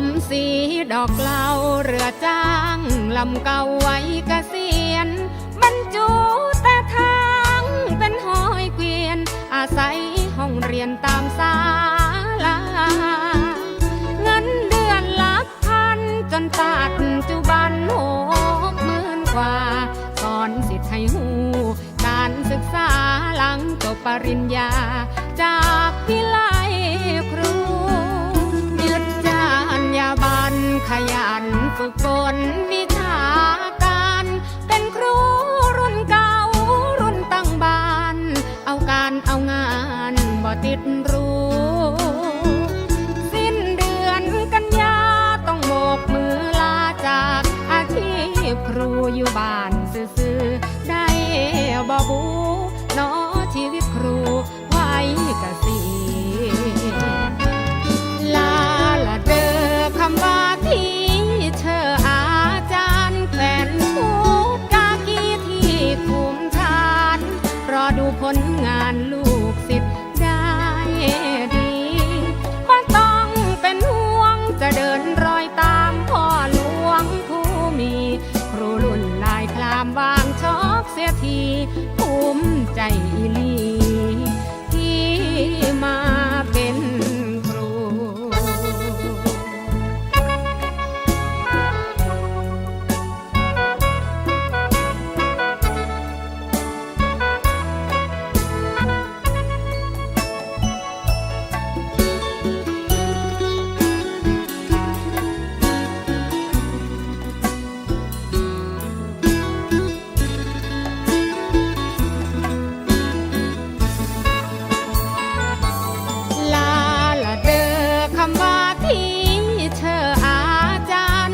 มสีดอกเรือจ้างลำเก่าไว้เกษียณบรรจุแต่ทางเป็นหอยเกวียน อาศัยห้องเรียนตามศาลาเงินเดือนลักพันจนปัจจุบันหกหมื่นกว่าสอนสิทธิ์ให้หูการศึกษาหลังจบปริญญาจากวิลค ก ความวางชอบเสียทีภูมิใจอีลี